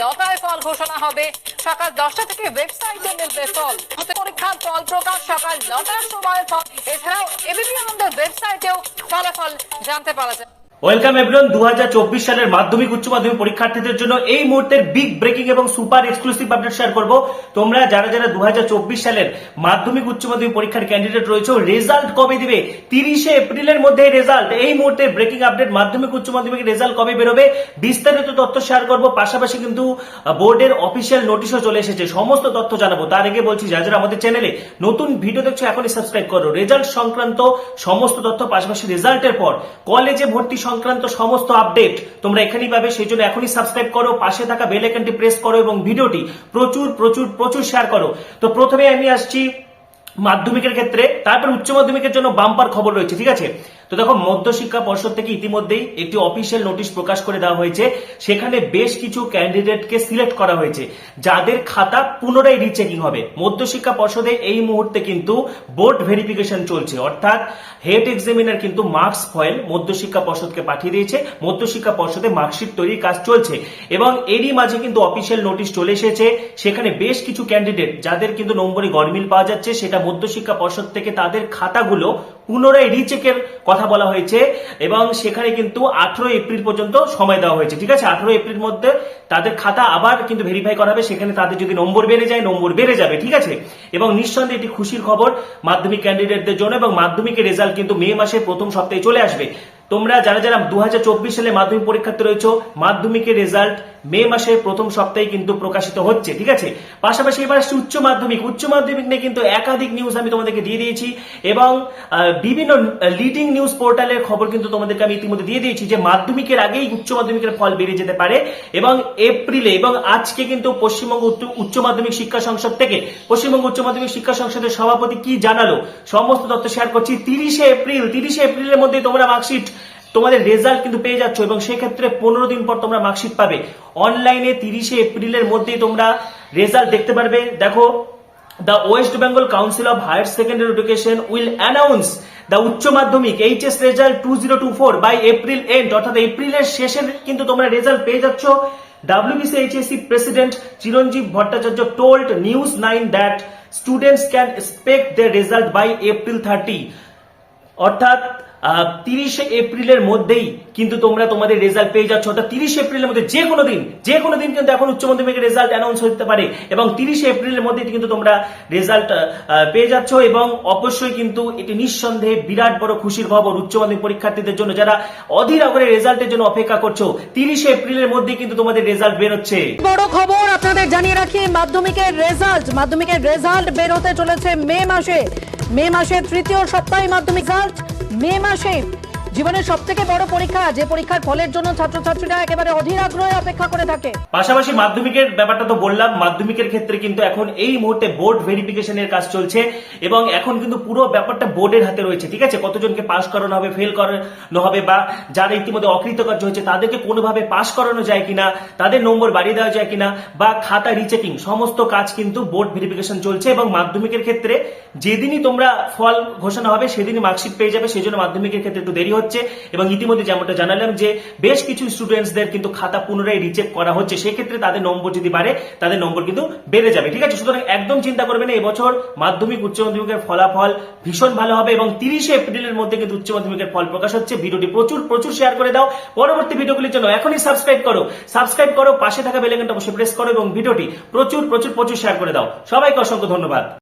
নটায় ফল ঘোষণা হবে। সকাল দশটা থেকে ওয়েবসাইটে মিলবে ফল। পরীক্ষার ফল প্রকাশ সকাল নটার সময় ফল। এছাড়াও এবিপি আনন্দের ওয়েবসাইটেও ফলাফল জানতে পারা যায়। ওয়েলকাম এভরিওয়ান দু সালের মাধ্যমিক উচ্চ মাধ্যমিক পরীক্ষার্থীদের জন্য এই মুহূর্তের বিগ ব্রেকিং এবং সুপার এক্সক্লুসিভ আপডেট শেয়ার করব। তোমরা যারা যারা দু সালের মাধ্যমিক উচ্চ মাধ্যমিক পরীক্ষার ক্যান্ডিডেট রয়েছে রেজাল্ট কবে দিবে? তিরিশে এপ্রিলের মধ্যে রেজাল্ট এই মুহূর্তে ব্রেকিং আপডেট মাধ্যমিক উচ্চ মাধ্যমিক রেজাল্ট কবে বেরোবে? বিস্তারিত তথ্য শেয়ার করব। পাশাপাশি কিন্তু বোর্ডের অফিসিয়াল নোটিশও চলে এসেছে। সমস্ত তথ্য জানাব। তার আগে বলছি, যারা যারা আমাদের চ্যানেলে নতুন ভিডিও দেখছ, এখনই সাবস্ক্রাইব করো। রেজাল্ট সংক্রান্ত সমস্ত তথ্য, পাশাপাশি রেজাল্টের পর কলেজে ভর্তি সংক্রান্ত সমস্ত আপডেট তোমরা এখানেই পাবে সেই জন্য এখনই সাবস্ক্রাইব করো, পাশে থাকা বেল আইকনটি প্রেস করো এবং ভিডিওটি প্রচুর প্রচুর প্রচুর শেয়ার করো। তো প্রথমে আমি আসছি মাধ্যমিকের ক্ষেত্রে, তারপর উচ্চ মাধ্যমিকের জন্য বাম্পার খবর রয়েছে, ঠিক আছে? তো দেখো, মধ্যশিক্ষা পর্ষদ থেকে ইতিমধ্যেই একটি অফিসিয়াল নোটিশ প্রকাশ করে দেওয়া হয়েছে। সেখানে বেশ কিছু ক্যান্ডিডেটকে সিলেক্ট করা হয়েছে, যাদের খাতা পুনরায় রিচেকিং হবে। মধ্যশিক্ষা পর্ষদে এই মুহূর্তে কিন্তু বোর্ড ভেরিফিকেশন চলছে। অর্থাৎ হেড এক্সামিনার কিন্তু মার্কস ফয়েল মধ্যশিক্ষা পর্ষদকে পাঠিয়ে দিয়েছে। মধ্যশিক্ষা পর্ষদে মার্কশিট তৈরির কাজ চলছে এবং এরই মাঝে কিন্তু অফিসিয়াল নোটিশ চলে এসেছে। সেখানে বেশ কিছু ক্যান্ডিডেট, যাদের কিন্তু নম্বরে গরমিল পাওয়া যাচ্ছে, সেটা মধ্যশিক্ষা পর্ষদ থেকে তাদের খাতাগুলো পুনরায় রিচেকের কথা বলা হয়েছে এবং সেখানে কিন্তু আঠারো এপ্রিল পর্যন্ত সময় দেওয়া হয়েছে। ঠিক আছে? আঠারো এপ্রিল মধ্যে তাদের খাতা আবার কিন্তু ভেরিফাই করা হবে। সেখানে তাদের যদি নম্বর বেড়ে যায়, নম্বর বেড়ে যাবে। ঠিক আছে? এবং নিঃসন্দেহে এটি খুশির খবর মাধ্যমিক ক্যান্ডিডেটদের জন্য এবং মাধ্যমিকের রেজাল্ট কিন্তু মে মাসের প্রথম সপ্তাহে চলে আসবে। তোমরা যারা যারা দু হাজার চব্বিশ সালে মাধ্যমিক পরীক্ষার্থী রয়েছে, মাধ্যমিকের রেজাল্ট মে মাসের প্রথম সপ্তাহে কিন্তু প্রকাশিত হচ্ছে, ঠিক আছে? পাশাপাশি এবার আসছে উচ্চ মাধ্যমিক। উচ্চ মাধ্যমিক নিয়ে কিন্তু একাধিক নিউজ আমি তোমাদেরকে দিয়ে দিয়েছি এবং বিভিন্ন লিডিং নিউজ পোর্টালের খবর কিন্তু তোমাদেরকে আমি ইতিমধ্যে দিয়ে দিয়েছি যে মাধ্যমিকের আগেই উচ্চ মাধ্যমিকের ফল বেরিয়ে যেতে পারে এবং এপ্রিলে এবং আজকে কিন্তু পশ্চিমবঙ্গ উচ্চ- উচ্চ মাধ্যমিক শিক্ষা সংসদ থেকে পশ্চিমবঙ্গ উচ্চ মাধ্যমিক শিক্ষা সংসদের সভাপতি কি জানালো? সমস্ত তথ্য শেয়ার করছি। তিরিশে এপ্রিল, তিরিশে এপ্রিলের মধ্যে তোমরা মার্কশিট তোমাদের রেজাল্ট কিন্তু পেয়ে যাচ্ছ এবং সেক্ষেত্রে পনেরো দিন পর তোমরা মার্কশিট পাবে। অনলাইনে তিরিশে এপ্রিলের মধ্যেই তোমরা রেজাল্ট দেখতে পারবে। দেখো the West Bengal council of higher secondary education will announce the Uchcha Madhyamik HS result two zero two four by April end অর্থাৎ এপ্রিলের শেষে কিন্তু তোমরা রেজাল্ট পেয়ে যাচ্ছ। WBCHSC President Chiranjeev Bhattacharya told News 9 that students can expect their result by April 30 অর্থাৎ তিরিশে এপ্রিলের মধ্যেই কিন্তু তোমরা তোমাদের রেজাল্ট পেয়ে যাচ্ছ। অর্থাৎ তিরিশে এপ্রিলের মধ্যে যে কোনো দিন, যে কোনো দিন কিন্তু এখন উচ্চ মাধ্যমিকের রেজাল্ট অ্যানাউন্স হতে পারে। এবং তিরিশে এপ্রিলের মধ্যে কিন্তু তোমরা রেজাল্ট পেয়ে যাচ্ছ এবং অবশ্যই কিন্তু এটি নিঃসন্দেহে বিরাট বড় খুশির খবর উচ্চ মাধ্যমিক পরীক্ষার্থীদের জন্য যারা অধীর অগরে রেজাল্টের জন্য অপেক্ষা করছ। তিরিশে এপ্রিলের মধ্যে কিন্তু তোমাদের রেজাল্ট বেরোচ্ছে। বড় খবর আপনাদের জানিয়ে রাখি, মাধ্যমিকের রেজাল্ট মাধ্যমিকের রেজাল্ট বের হতে চলেছে মে মাসে। মে মাসের তৃতীয় সপ্তাহে মাধ্যমিক রেজাল্ট মে মাসে জীবনের সব থেকে বড় পরীক্ষা, যে পরীক্ষার ফলের জন্য ছাত্রছাত্রীরা একেবারে অধীর আগ্রহে অপেক্ষা করে থাকে। পাশাপাশি মাধ্যমিকের ব্যাপারটা তো বললাম, মাধ্যমিকের ক্ষেত্রে কিন্তু এখন এই মুহূর্তে বোর্ড ভেরিফিকেশনের কাজ চলছে এবং এখন কিন্তু পুরো ব্যাপারটা বোর্ডের হাতে রয়েছে, ঠিক আছে? কতজনকে পাশ করানো হবে ফেল করানো হবে বা যারা ইতিমধ্যে অকৃতকার্য হয়েছে, তাদেরকে কোনোভাবে পাশ করানো যায় কিনা, তাদের নম্বর বাড়িয়ে দেওয়া যায় কিনা বা খাতা রিচেকিং সমস্ত কাজ কিন্তু বোর্ড ভেরিফিকেশন চলছে এবং মাধ্যমিকের ক্ষেত্রে যেদিনই তোমরা ফল ঘোষণা হবে, সেদিনই মার্কশিট পেয়ে যাবে সেই জন্য মাধ্যমিকের ক্ষেত্রে একটু দেরি হচ্ছে। এবং ইতিমধ্যে যেমনটা জানালাম যে বেশ কিছু স্টুডেন্টসদের কিন্তু খাতা পুনরায় রিচেক করা হচ্ছে। সেক্ষেত্রে তাদের নম্বর যদি বাড়ে, তাদের নম্বর কিন্তু বেড়ে যাবে। ঠিক আছে? সুতরাং একদম চিন্তা করবেন এবছর মাধ্যমিক, উচ্চ মাধ্যমিকের ফলাফল ভীষণ ভালো হবে এবং তিরিশে এপ্রিলের মধ্যে কিন্তু উচ্চ মাধ্যমিকের ফল প্রকাশ হচ্ছে। ভিডিওটি প্রচুর প্রচুর শেয়ার করে দাও। পরবর্তী ভিডিওগুলির জন্য এখনই সাবস্ক্রাইব করো। সাবস্ক্রাইব করো, পাশে থাকা বেলেগনটা অবশ্যই প্রেস করো এবং ভিডিওটি প্রচুর প্রচুর প্রচুর শেয়ার করে দাও। সবাইকে অসংখ্য ধন্যবাদ।